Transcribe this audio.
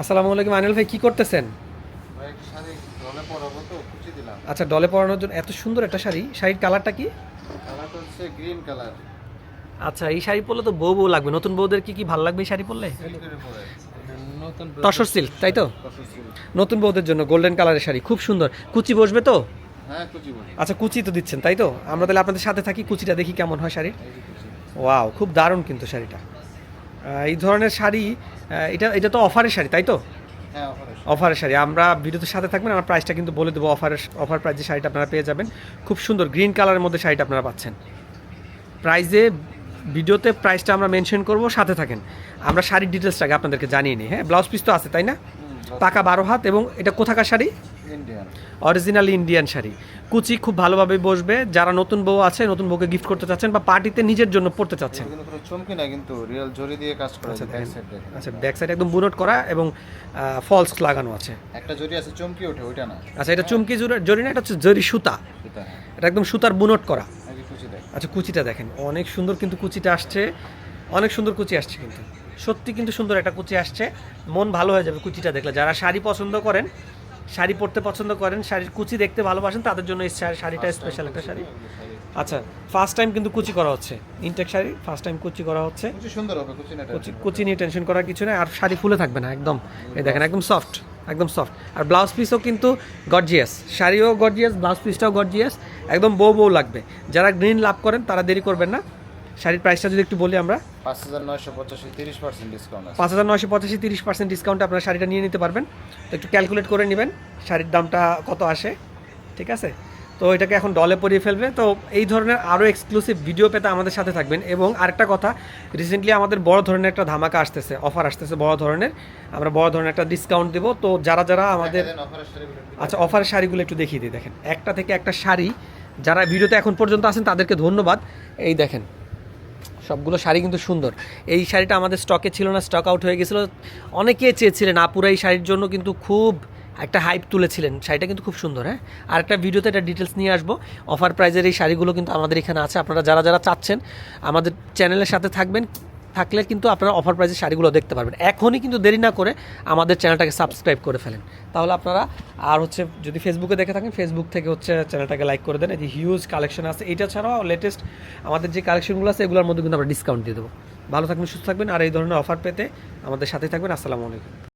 আসসালামু আলাইকুম আনিল ভাই কি করতেছেন? ভাই শাড়ি রলে পরাবো তো কুচি দিলাম। আচ্ছা ডলে পরানোর জন্য এত সুন্দর একটা শাড়ি। শাড়ির কালারটা কি? কালারটা হচ্ছে গ্রিন কালার। আচ্ছা এই শাড়ি পরলে তো বউ বউ লাগবে। নতুন বউদের কি কি ভালো লাগবে এই শাড়ি পরলে? তসর সিল্ক তাই তো? নতুন বউদের জন্য গোল্ডেন কালারের শাড়ি খুব সুন্দর। কুচি বসবে তো? হ্যাঁ আচ্ছা কুচি তো দিচ্ছেন তাই তো? আমরা তাহলে আপনাদের সাথে থাকি কুচিটা দেখি কেমন হয় শাড়ির। ওয়াও খুব দারুণ কিন্তু শাড়িটা। এই ধরনের শাড়ি এটা এটা তো অফারের শাড়ি তাই তো? হ্যাঁ অফারের শাড়ি। আমরা ভিডিওতে সাথে থাকবেন আমার প্রাইসটা কিন্তু বলে দেবো অফারের অফার প্রাইসে শাড়িটা আপনারা পেয়ে যাবেন। খুব সুন্দর গ্রিন কালারের মধ্যে শাড়িটা আপনারা পাচ্ছেন। প্রাইজে ভিডিওতে প্রাইসটা আমরা মেনশন করব সাথে থাকেন। আমরা শাড়ির ডিটেলসটাকে আপনাদেরকে জানিয়ে নিই। হ্যাঁ ব্লাউজ পিস তো আছে তাই না? পাকা বারো হাত এবং এটা কোথাকার শাড়ি? Original Indian sari. কুচি খুব ভালোভাবে বসবে। যারা নতুন বউ আছে নতুন বউকে গিফট করতে চাচ্ছেন বা পার্টিতে নিজের জন্য পড়তে চাচ্ছেন। চমকি না কিন্তু রিয়েল জরি দিয়ে কাজ করা আচ্ছা, আছে ব্যাক সাইড আচ্ছা ব্যাক সাইড একদম বুনট করা এবং ফলস লাগানো আছে। একটা জরি আছে চমকি ওঠে ওইটা না। আচ্ছা এটা চুমকি জরি- না এটা হচ্ছে জরি সুতা। এটা হ্যাঁ। একদম সুতার বুনট করা। আচ্ছা কুচিটা দেখেন। অনেক সুন্দর কিন্তু কুচিটা আসছে। অনেক সুন্দর কুচি আসছে কিন্তু। সত্যি কিন্তু সুন্দর একটা কুচি আসছে। মন ভালো হয়ে যাবে কুচিটা দেখলে। যারা শাড়ি পছন্দ করেন শাড়ি পরতে পছন্দ করেন শাড়ির কুচি দেখতে ভালোবাসেন তাদের জন্য এই শাড়িটা স্পেশাল একটা শাড়ি। আচ্ছা ফার্স্ট টাইম কিন্তু কুচি করা হচ্ছে। ইনটেক শাড়ি ফার্স্ট টাইম কুচি করা হচ্ছে। কুচি সুন্দর হবে কুচি না কুচি কুচি নিয়ে টেনশন করার কিছু নেই আর শাড়ি ফুলে থাকবে না একদম। এই দেখেন একদম সফট একদম সফট আর ব্লাউজ পিসও কিন্তু গর্জিয়াস শাড়িও গর্জিয়াস ব্লাউজ পিসটাও গর্জিয়াস একদম বউ বউ লাগবে। যারা গ্রিন লাভ করেন তারা দেরি করবেন না। শাড়ির প্রাইসটা যদি একটু বলি আমরা। পাঁচ হাজার নয়শো পঁচাশি তিরিশ পার্সেন্ট ডিসকাউন্ট আছে। পাঁচ হাজার নয়শো পঁচাশি তিরিশ পার্সেন্ট ডিসকাউন্টে আপনারা শাড়িটা নিয়ে নিতে পারবেন। তো একটু ক্যালকুলেট করে নেবেন শাড়ির দামটা কত আসে ঠিক আছে? তো এটাকে এখন ডলে পরিয়ে ফেলবে। তো এই ধরনের আরও এক্সক্লুসিভ ভিডিও পেতে আমাদের সাথে থাকবেন। এবং আরেকটা কথা রিসেন্টলি আমাদের বড় ধরনের একটা ধামাকা আসতেছে অফার আসতেছে বড় ধরনের। আমরা বড় ধরনের একটা ডিসকাউন্ট দেবো। তো যারা যারা আমাদের আচ্ছা অফারের শাড়িগুলো একটু দেখিয়ে দিই। দেখেন একটা থেকে একটা শাড়ি যারা ভিডিওতে এখন পর্যন্ত আছেন তাদেরকে ধন্যবাদ। এই দেখেন সবগুলো শাড়ি কিন্তু সুন্দর। এই শাড়িটা আমাদের স্টকে ছিল না স্টক আউট হয়ে গেছিল। অনেকে চেয়েছিলেন আপুরা এই শাড়ির জন্য কিন্তু খুব একটা হাইপ তুলেছিলেন। শাড়িটা কিন্তু খুব সুন্দর হ্যাঁ? আর একটা ভিডিওতে একটা ডিটেলস নিয়ে আসব। অফার প্রাইজের এই শাড়িগুলো কিন্তু আমাদের এখানে আছে। আপনারা যারা যারা চাচ্ছেন, আমাদের চ্যানেলের সাথে থাকবেন। থাকলে কিন্তু আপনারা অফার প্রাইজের শাড়িগুলো দেখতে পারবেন। এখনই কিন্তু দেরি না করে আমাদের চ্যানেলটাকে সাবস্ক্রাইব করে ফেলেন। তাহলে আপনারা আর হচ্ছে যদি ফেসবুকে দেখে থাকেন ফেসবুক থেকে হচ্ছে চ্যানেলটাকে লাইক করে দেন। এই যে হিউজ কালেকশন আছে, এটা ছাড়াও লেটেস্ট আমাদের যে কালেকশনগুলো আছে, এগুলোর মধ্যে কিন্তু আমরা ডিসকাউন্ট দিয়ে দেবো। ভালো থাকবেন, সুস্থ থাকবেন। আর এই ধরনের অফার পেতে আমাদের সাথেই থাকবেন। আসসালামু আলাইকুম।